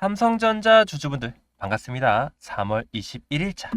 삼성전자 주주분들 반갑습니다. 3월 21일자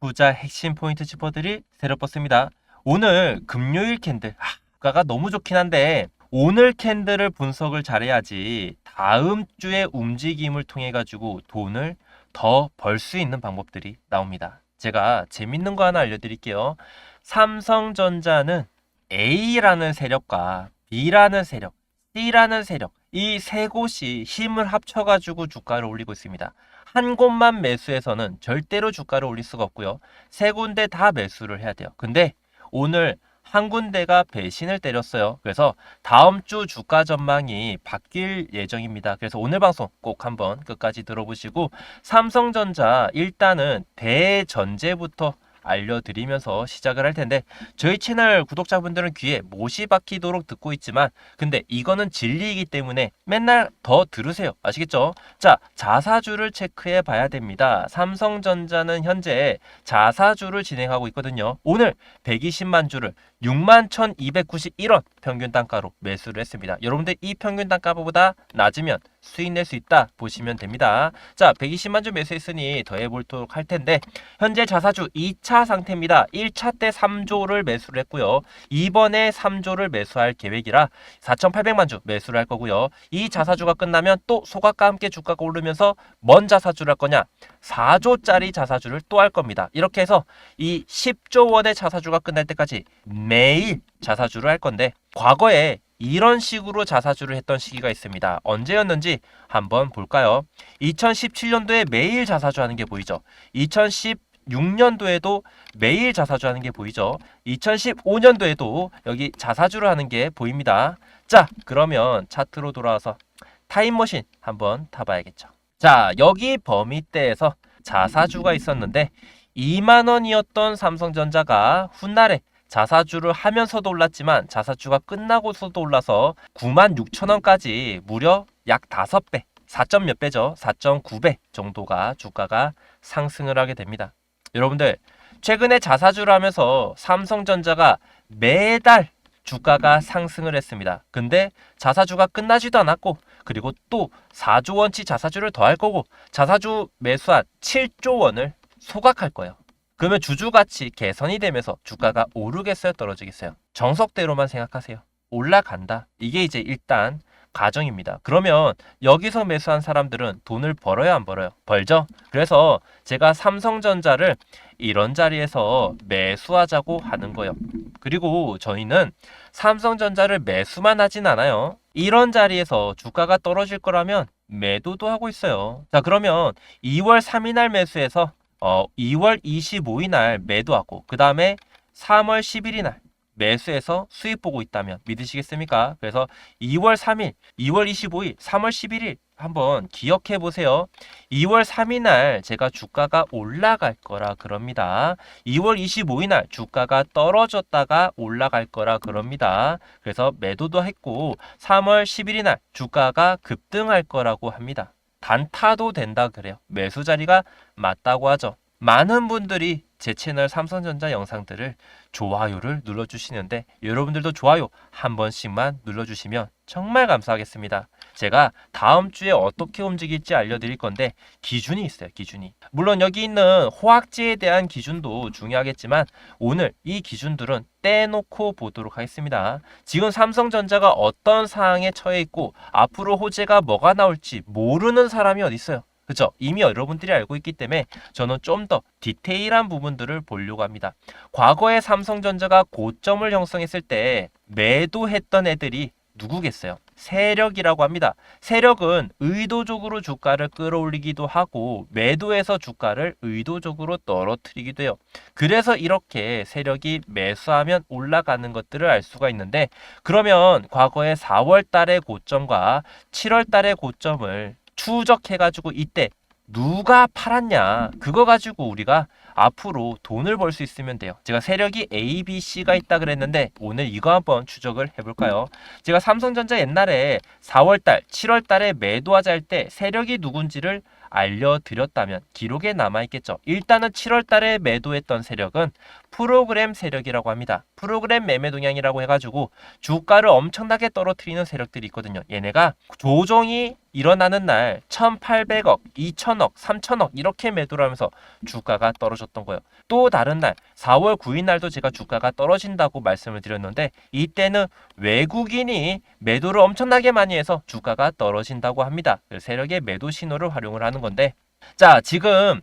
부자 핵심 포인트 새로 뻗습니다. 오늘 금요일 캔들 아, 가가 너무 좋긴 한데 오늘 캔들을 분석을 잘해야지 다음 주의 움직임을 통해 가지고 돈을 더 벌 수 있는 방법들이 나옵니다. 제가 재밌는 거 하나 알려드릴게요. 삼성전자는 A라는 세력과 B라는 세력, C라는 세력 이 세 곳이 힘을 합쳐가지고 주가를 올리고 있습니다. 한 곳만 매수해서는 절대로 주가를 올릴 수가 없고요. 세 군데 다 매수를 해야 돼요. 근데 오늘 한 군데가 배신을 때렸어요. 그래서 다음 주 주가 전망이 바뀔 예정입니다. 그래서 오늘 방송 꼭 한번 끝까지 들어보시고 삼성전자 일단은 대전제부터 알려드리면서 시작을 할 텐데 저희 채널 구독자분들은 귀에 못이 박히도록 듣고 있지만 근데 이거는 진리이기 때문에 맨날 더 들으세요. 아시겠죠? 자 자사주를 체크해 봐야 됩니다. 삼성전자는 현재 자사주를 진행하고 있거든요. 오늘 120만 주를 6만 1291원 평균 단가로 매수를 했습니다 여러분들 이 평균 단가보다 낮으면 수익 낼 수 있다 보시면 됩니다 자 120만 주 매수했으니 더 해볼도록 할 텐데 현재 자사주 2차 상태입니다. 1차 때 3조를 매수를 했고요. 이번에 3조를 매수할 계획이라 4,800만 주 매수를 할 거고요. 이 자사주가 끝나면 또 소각과 함께 주가가 오르면서 뭔 자사주를 할 거냐? 4조짜리 자사주를 또 할 겁니다. 이렇게 해서 이 10조 원의 자사주가 끝날 때까지 매일 자사주를 할 건데 과거에 이런 식으로 자사주를 했던 시기가 있습니다. 언제였는지 한번 볼까요? 2017년도에 매일 자사주 하는 게 보이죠? 2016년도에도 매일 자사주 하는 게 보이죠? 2015년도에도 여기 자사주를 하는 게 보입니다. 자, 그러면 차트로 돌아와서 타임머신 한번 타봐야겠죠. 자, 여기 범위대에서 자사주가 있었는데 2만 원이었던 삼성전자가 훗날에 자사주를 하면서도 올랐지만 자사주가 끝나고서도 올라서 9만 6천 원까지 무려 약 5배, 4점 몇 배죠? 4.9배 정도가 주가가 상승을 하게 됩니다. 여러분들 최근에 자사주를 하면서 삼성전자가 매달 주가가 상승을 했습니다. 근데 자사주가 끝나지도 않았고 그리고 또 4조 원치 자사주를 더 할 거고 자사주 매수한 7조 원을 소각할 거예요. 그러면 주주 가치 개선이 되면서 주가가 오르겠어요, 떨어지겠어요? 정석대로만 생각하세요. 올라간다. 이게 이제 일단 가정입니다. 그러면 여기서 매수한 사람들은 돈을 벌어요, 안 벌어요? 벌죠? 그래서 제가 삼성전자를 이런 자리에서 매수하자고 하는 거예요. 그리고 저희는 삼성전자를 매수만 하진 않아요. 이런 자리에서 주가가 떨어질 거라면 매도도 하고 있어요. 자, 그러면 2월 3일 날 매수해서 어, 2월 25일 날 매도하고 그 다음에 3월 11일 날 매수해서 수익 보고 있다면 믿으시겠습니까? 그래서 2월 3일, 2월 25일, 3월 11일 한번 기억해 보세요. 2월 3일 날 제가 주가가 올라갈 거라 그럽니다. 2월 25일 날 주가가 떨어졌다가 올라갈 거라 그럽니다. 그래서 매도도 했고 3월 11일 날 주가가 급등할 거라고 합니다. 단타도 된다 그래요. 매수 자리가 맞다고 하죠. 많은 분들이 제 채널 삼성전자 영상들을 좋아요를 눌러주시는데 여러분들도 좋아요 한 번씩만 눌러주시면 정말 감사하겠습니다. 제가 다음 주에 어떻게 움직일지 알려드릴 건데 기준이 있어요. 기준이. 물론 여기 있는 호학지에 대한 기준도 중요하겠지만 오늘 이 기준들은 떼놓고 보도록 하겠습니다. 지금 삼성전자가 어떤 상황에 처해 있고 앞으로 호재가 뭐가 나올지 모르는 사람이 어디 있어요. 그죠? 이미 여러분들이 알고 있기 때문에 저는 좀 더 디테일한 부분들을 보려고 합니다. 과거에 삼성전자가 고점을 형성했을 때 매도했던 애들이 누구겠어요? 세력이라고 합니다. 세력은 의도적으로 주가를 끌어올리기도 하고 매도해서 주가를 의도적으로 떨어뜨리기도 해요. 그래서 이렇게 세력이 매수하면 올라가는 것들을 알 수가 있는데 그러면 과거에 4월 달의 고점과 7월 달의 고점을 추적해 가지고 이때 누가 팔았냐 그거 가지고 우리가 앞으로 돈을 벌 수 있으면 돼요. 제가 세력이 A, B, C가 있다 그랬는데 오늘 이거 한번 추적을 해볼까요? 제가 삼성전자 옛날에 4월달 7월달에 매도하자 할 때 세력이 누군지를 알려드렸다면 기록에 남아있겠죠. 일단은 7월달에 매도했던 세력은 프로그램 세력이라고 합니다. 프로그램 매매 동향이라고 해가지고 주가를 엄청나게 떨어뜨리는 세력들이 있거든요. 얘네가 조정이 일어나는 날 1,800억, 2,000억, 3,000억 이렇게 매도를 하면서 주가가 떨어졌던 거예요. 또 다른 날 4월 9일 날도 제가 주가가 떨어진다고 말씀을 드렸는데 이때는 외국인이 매도를 엄청나게 많이 해서 주가가 떨어진다고 합니다. 그 세력의 매도 신호를 활용을 하는 건데 자 지금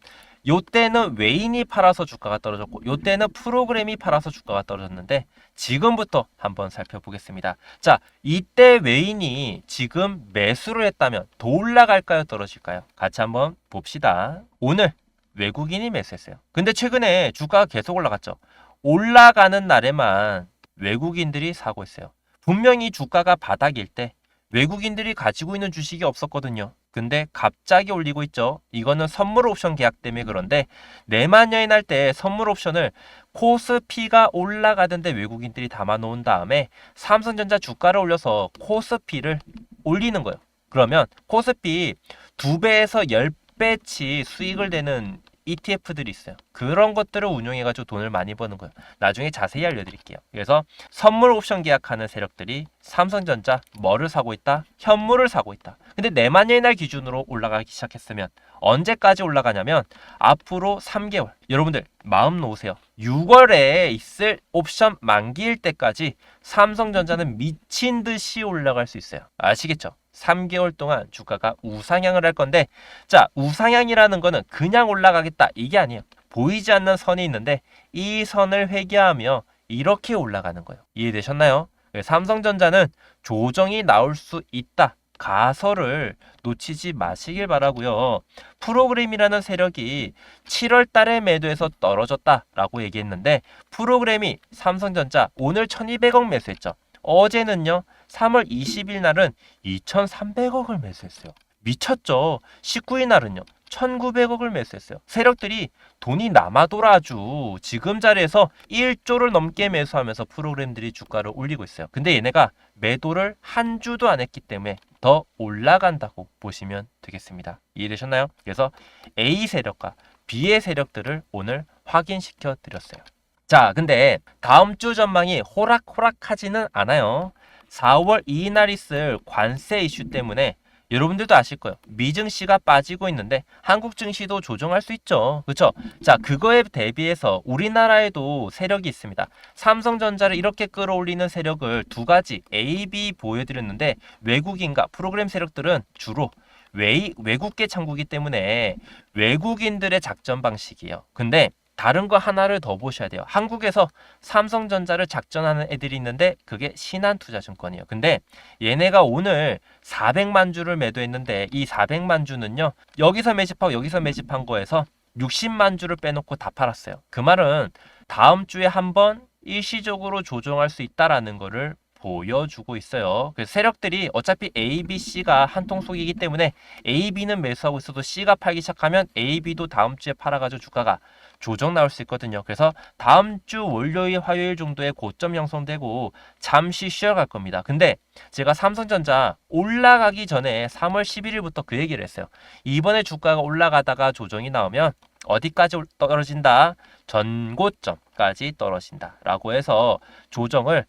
요때는 외인이 팔아서 주가가 떨어졌고 요때는 프로그램이 팔아서 주가가 떨어졌는데 지금부터 한번 살펴보겠습니다. 자, 이때 외인이 지금 매수를 했다면 더 올라갈까요? 떨어질까요? 같이 한번 봅시다. 오늘 외국인이 매수했어요. 근데 최근에 주가가 계속 올라갔죠. 올라가는 날에만 외국인들이 사고 있어요. 분명히 주가가 바닥일 때 외국인들이 가지고 있는 주식이 없었거든요. 근데 갑자기 올리고 있죠. 이거는 선물 옵션 계약 때문에 그런데 내만 여인 할 때 선물 옵션을 코스피가 올라가던데 외국인들이 담아 놓은 다음에 삼성전자 주가를 올려서 코스피를 올리는 거예요. 그러면 코스피 두 배에서 열 배치 수익을 내는 ETF들이 있어요. 그런 것들을 운용해가지고 돈을 많이 버는 거예요. 나중에 자세히 알려드릴게요. 그래서 선물 옵션 계약하는 세력들이 삼성전자 뭐를 사고 있다? 현물을 사고 있다. 근데 내만여의 날 기준으로 올라가기 시작했으면 언제까지 올라가냐면 앞으로 3개월. 여러분들 마음 놓으세요. 6월에 있을 옵션 만기일 때까지 삼성전자는 미친 듯이 올라갈 수 있어요. 아시겠죠? 3개월 동안 주가가 우상향을 할 건데 자 우상향이라는 거는 그냥 올라가겠다 이게 아니에요. 보이지 않는 선이 있는데 이 선을 회귀하며 이렇게 올라가는 거예요. 이해되셨나요? 삼성전자는 조정이 나올 수 있다. 가설을 놓치지 마시길 바라고요. 프로그램이라는 세력이 7월 달에 매도해서 떨어졌다라고 얘기했는데 프로그램이 삼성전자 오늘 1200억 매수했죠. 어제는요. 3월 20일 날은 2,300억을 매수했어요. 미쳤죠. 19일 날은요. 1,900억을 매수했어요. 세력들이 돈이 남아돌아 주 지금 자리에서 1조를 넘게 매수하면서 프로그램들이 주가를 올리고 있어요. 근데 얘네가 매도를 한 주도 안 했기 때문에 더 올라간다고 보시면 되겠습니다. 이해되셨나요? 그래서 A 세력과 B의 세력들을 오늘 확인시켜 드렸어요. 자, 근데 다음 주 전망이 호락호락하지는 않아요. 4월 2일 날 있을 관세 이슈 때문에 여러분들도 아실 거예요. 미증시가 빠지고 있는데 한국 증시도 조정할 수 있죠. 그렇죠? 자, 그거에 대비해서 우리나라에도 세력이 있습니다. 삼성전자를 이렇게 끌어올리는 세력을 두 가지 A, B 보여드렸는데 외국인과 프로그램 세력들은 주로 외, 외국계 창구기 때문에 외국인들의 작전 방식이에요. 근데 다른 거 하나를 더 보셔야 돼요. 한국에서 삼성전자를 작전하는 애들이 있는데 그게 신한투자증권이에요. 근데 얘네가 오늘 400만 주를 매도했는데 이 400만 주는요. 여기서 매집하고 여기서 매집한 거에서 60만 주를 빼놓고 다 팔았어요. 그 말은 다음 주에 한번 일시적으로 조정할 수 있다라는 거를 보여주고 있어요. 그래서 세력들이 어차피 A, B, C가 한 통 속이기 때문에 A, B는 매수하고 있어도 C가 팔기 시작하면 A, B도 다음 주에 팔아가지고 주가가 조정 나올 수 있거든요. 그래서 다음 주 월요일, 화요일 정도에 고점 형성되고 잠시 쉬어갈 겁니다. 근데 제가 삼성전자 올라가기 전에 3월 11일부터 그 얘기를 했어요. 이번에 주가가 올라가다가 조정이 나오면 어디까지 떨어진다? 전고점까지 떨어진다. 라고 해서 조정을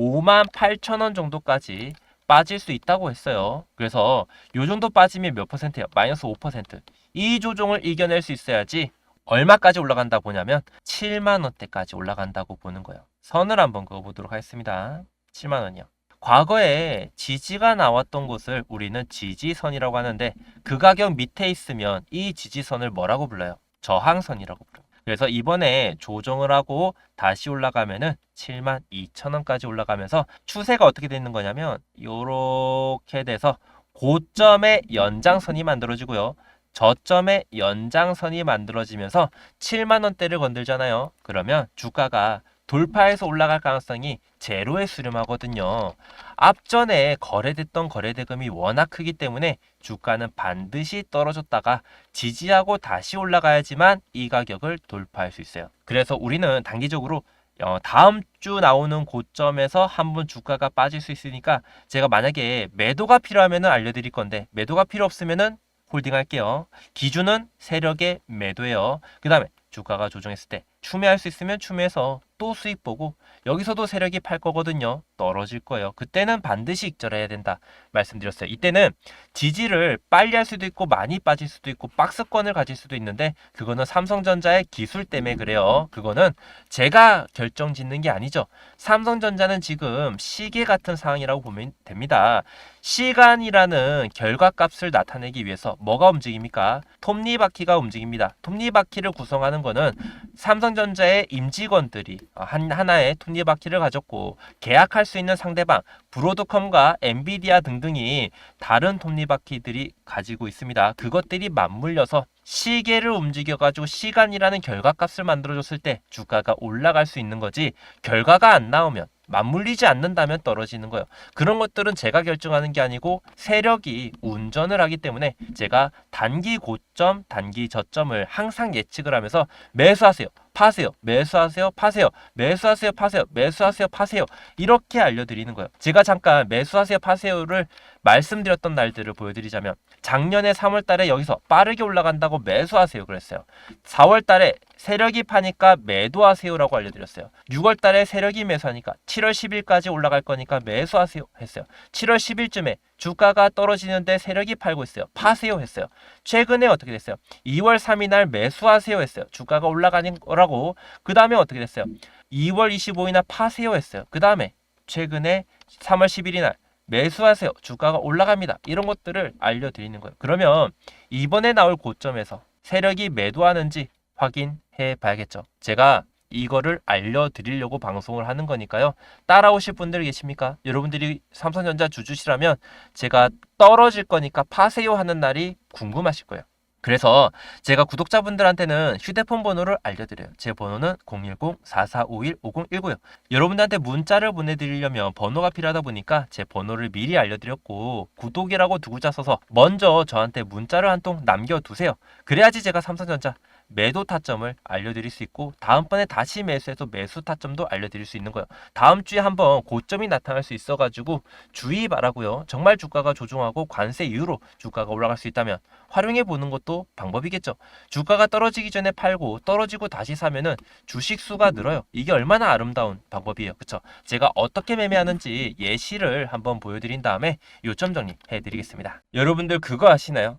5만 8천 원 정도까지 빠질 수 있다고 했어요. 그래서 요 정도 빠지면 몇 퍼센트예요? 마이너스 5%. 이 조정을 이겨낼 수 있어야지 얼마까지 올라간다 보냐면 7만 원대까지 올라간다고 보는 거예요. 선을 한번 그어보도록 하겠습니다. 7만 원이요. 과거에 지지가 나왔던 곳을 우리는 지지선이라고 하는데 그 가격 밑에 있으면 이 지지선을 뭐라고 불러요? 저항선이라고 불러요. 그래서 이번에 조정을 하고 다시 올라가면은 7만 2천 원까지 올라가면서 추세가 어떻게 되는 거냐면 이렇게 돼서 고점의 연장선이 만들어지고요. 저점의 연장선이 만들어지면서 7만 원대를 건들잖아요. 그러면 주가가 돌파해서 올라갈 가능성이 제로에 수렴하거든요. 앞전에 거래됐던 거래대금이 워낙 크기 때문에 주가는 반드시 떨어졌다가 지지하고 다시 올라가야지만 이 가격을 돌파할 수 있어요. 그래서 우리는 단기적으로 어, 다음 주 나오는 고점에서 한번 주가가 빠질 수 있으니까 제가 만약에 매도가 필요하면 알려드릴 건데 매도가 필요 없으면은 홀딩 할게요. 기준은 세력의 매도예요. 그 다음에 주가가 조정했을 때 추매할 수 있으면 추매해서 또 수익 보고 여기서도 세력이 팔 거거든요. 떨어질 거예요. 그때는 반드시 익절해야 된다 말씀드렸어요. 이때는 지지를 빨리 할 수도 있고 많이 빠질 수도 있고 박스권을 가질 수도 있는데 그거는 삼성전자의 기술 때문에 그래요. 그거는 제가 결정 짓는 게 아니죠. 삼성전자는 지금 시계 같은 상황이라고 보면 됩니다. 시간이라는 결과값을 나타내기 위해서 뭐가 움직입니까? 톱니바퀴가 움직입니다. 톱니바퀴를 구성하는 거는 삼성 전자의 임직원들이 한 하나의 톱니바퀴를 가졌고 계약할 수 있는 상대방 브로드컴과 엔비디아 등등이 다른 톱니바퀴들이 가지고 있습니다. 그것들이 맞물려서 시계를 움직여가지고 시간이라는 결과값을 만들어줬을 때 주가가 올라갈 수 있는 거지 결과가 안 나오면 맞물리지 않는다면 떨어지는 거예요. 그런 것들은 제가 결정하는 게 아니고 세력이 운전을 하기 때문에 제가 단기 고점, 단기 저점을 항상 예측을 하면서 매수하세요. 파세요. 매수하세요. 파세요. 매수하세요. 파세요. 매수하세요. 파세요. 이렇게 알려드리는 거예요. 제가 잠깐 매수하세요. 파세요를 말씀드렸던 날들을 보여드리자면 작년에 3월 달에 여기서 빠르게 올라간다고 매수하세요 그랬어요. 4월 달에 세력이 파니까 매도하세요라고 알려드렸어요. 6월 달에 세력이 매수하니까 7월 10일까지 올라갈 거니까 매수하세요 했어요. 7월 10일쯤에 주가가 떨어지는데 세력이 팔고 있어요. 파세요 했어요. 최근에 어떻게 됐어요? 2월 3일 날 매수하세요 했어요. 주가가 올라가는 거라고. 그 다음에 어떻게 됐어요? 2월 25일 날 파세요 했어요. 그 다음에 최근에 3월 11일 날 매수하세요. 주가가 올라갑니다. 이런 것들을 알려드리는 거예요. 그러면 이번에 나올 고점에서 세력이 매도하는지 확인해 봐야겠죠. 제가 이거를 알려드리려고 방송을 하는 거니까요. 따라오실 분들 계십니까? 여러분들이 삼성전자 주주시라면 제가 떨어질 거니까 파세요 하는 날이 궁금하실 거예요. 그래서 제가 구독자분들한테는 휴대폰 번호를 알려드려요. 제 번호는 010-4451-5019요. 여러분들한테 문자를 보내드리려면 번호가 필요하다 보니까 제 번호를 미리 알려드렸고 구독이라고 두 글자 써서 먼저 저한테 문자를 한 통 남겨두세요. 그래야지 제가 삼성전자 매도 타점을 알려드릴 수 있고 다음번에 다시 매수해서 매수 타점도 알려드릴 수 있는 거예요. 다음 주에 한번 고점이 나타날 수 있어가지고 주의 바라고요. 정말 주가가 조종하고 관세 이후로 주가가 올라갈 수 있다면 활용해 보는 것도 방법이겠죠. 주가가 떨어지기 전에 팔고 떨어지고 다시 사면은 주식 수가 늘어요. 이게 얼마나 아름다운 방법이에요. 그쵸? 제가 어떻게 매매하는지 예시를 한번 보여드린 다음에 요점 정리해 드리겠습니다. 여러분들 그거 아시나요?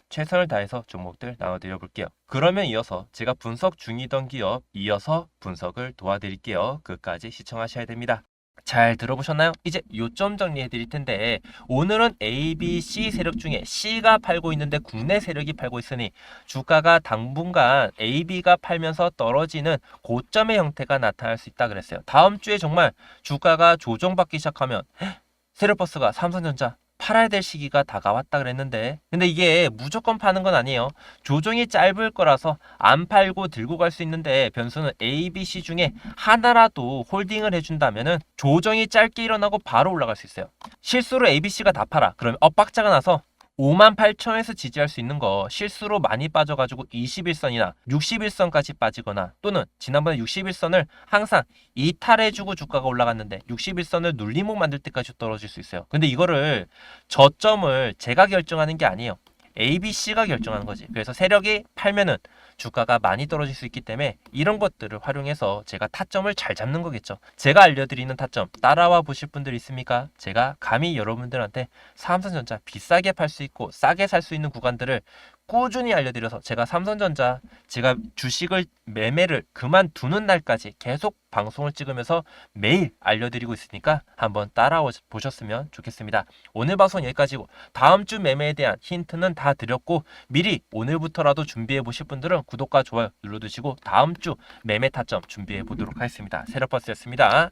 최선을 다해서 종목들 나눠드려 볼게요. 그러면 이어서 제가 분석 중이던 기업 이어서 분석을 도와드릴게요. 끝까지 시청하셔야 됩니다. 잘 들어보셨나요? 이제 요점 정리해 드릴 텐데 오늘은 A, B, C 세력 중에 C가 팔고 있는데 국내 세력이 팔고 있으니 주가가 당분간 A, B가 팔면서 떨어지는 고점의 형태가 나타날 수 있다 그랬어요. 다음 주에 정말 주가가 조정받기 시작하면 세력버스가 삼성전자 팔아야 될 시기가 다가왔다 그랬는데 근데 이게 무조건 파는 건 아니에요. 조정이 짧을 거라서 안 팔고 들고 갈 수 있는데 변수는 A, B, C 중에 하나라도 홀딩을 해준다면 은 조정이 짧게 일어나고 바로 올라갈 수 있어요. 실수로 A, B, C가 다 팔아. 그러면 엇박자가 나서 5만 8천에서 지지할 수 있는 거 실수로 많이 빠져가지고 21선이나 61선까지 빠지거나 또는 지난번에 61선을 항상 이탈해주고 주가가 올라갔는데 61선을 눌림목 만들 때까지 떨어질 수 있어요. 근데 이거를 저점을 제가 결정하는 게 아니에요. A, B, C가 결정하는 거지. 그래서 세력이 팔면은 주가가 많이 떨어질 수 있기 때문에 이런 것들을 활용해서 제가 타점을 잘 잡는 거겠죠. 제가 알려드리는 타점 따라와 보실 분들 있습니까? 제가 감히 여러분들한테 삼성전자 비싸게 팔 수 있고 싸게 살 수 있는 구간들을 꾸준히 알려드려서 제가 삼성전자 제가 주식을 매매를 그만두는 날까지 계속 방송을 찍으면서 매일 알려드리고 있으니까 한번 따라와 보셨으면 좋겠습니다. 오늘 방송 여기까지고 다음 주 매매에 대한 힌트는 다 드렸고 미리 오늘부터라도 준비해 보실 분들은 구독과 좋아요 눌러두시고 다음 주 매매 타점 준비해 보도록 하겠습니다. 세력버스였습니다.